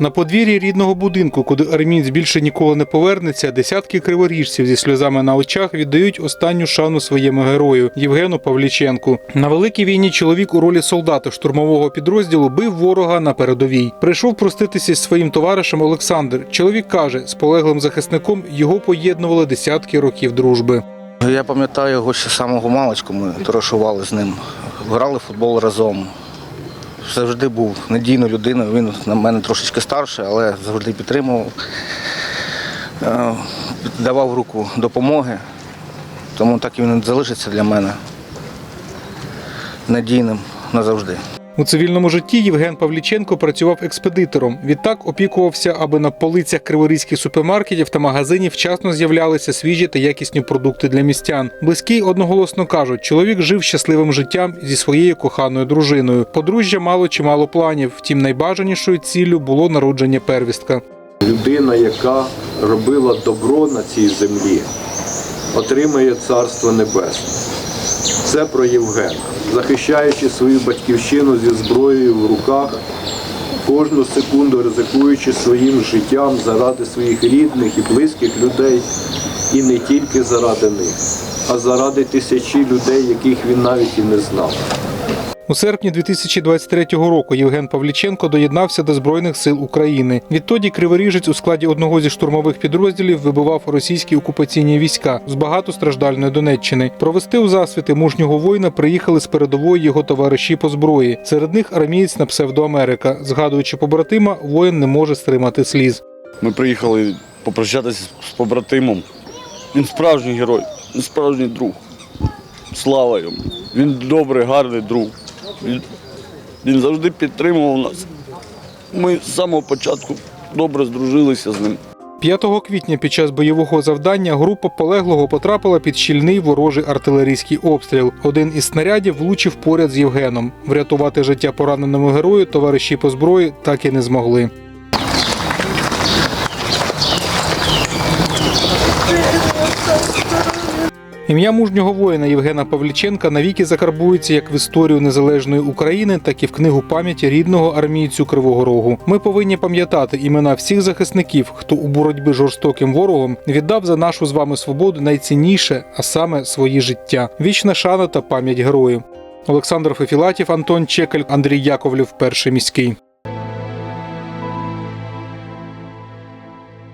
На подвір'ї рідного будинку, куди армієць більше ніколи не повернеться, десятки криворіжців зі сльозами на очах віддають останню шану своєму герою Євгену Павліченку. На великій війні чоловік у ролі солдата штурмового підрозділу бив ворога на передовій. Прийшов проститися зі своїм товаришем Олександр. Чоловік каже, з полеглим захисником його поєднували десятки років дружби. Я пам'ятаю його ще самого маличку, ми товаришували з ним, грали в футбол разом. Завжди був надійною людиною, він на мене трошечки старший, але завжди підтримував, Е, давав руку допомоги, тому так і він залишиться для мене надійним назавжди. У цивільному житті Євген Павліченко працював експедитором. Відтак опікувався, аби на полицях криворізьких супермаркетів та магазинів вчасно з'являлися свіжі та якісні продукти для містян. Близькі одноголосно кажуть, чоловік жив щасливим життям зі своєю коханою дружиною. Подружжя мало чимало планів. Втім, найбажанішою ціллю було народження первістка. Людина, яка робила добро на цій землі, отримає Царство Небесне. Це про Євгена. Захищаючи свою батьківщину зі зброєю в руках, кожну секунду ризикуючи своїм життям заради своїх рідних і близьких людей, і не тільки заради них, а заради тисячі людей, яких він навіть і не знав. У серпні 2023 року Євген Павліченко доєднався до Збройних сил України. Відтоді криворіжець у складі одного зі штурмових підрозділів вибивав російські окупаційні війська з багатостраждальної Донеччини. Провести у засвіти мужнього воїна приїхали з передової його товариші по зброї. Серед них армієць на псевдо Америка. Згадуючи побратима, воїн не може стримати сліз. Ми приїхали попрощатися з побратимом. Він справжній герой, справжній друг. Слава йому. Він добрий, гарний друг. Він, завжди підтримував нас. Ми з самого початку добре здружилися з ним. 5 квітня під час бойового завдання група полеглого потрапила під щільний ворожий артилерійський обстріл. Один із снарядів влучив поряд з Євгеном. Врятувати життя пораненому герою товариші по зброї так і не змогли. Ім'я мужнього воїна Євгена Павліченка навіки закарбується як в історію незалежної України, так і в книгу пам'яті рідного армійцю Кривого Рогу. Ми повинні пам'ятати імена всіх захисників, хто у боротьбі жорстоким ворогом віддав за нашу з вами свободу найцінніше, а саме свої життя. Вічна шана та пам'ять героїв. Олександр Фефілатів, Антон Чекаль, Андрій Яковлів, перший міський.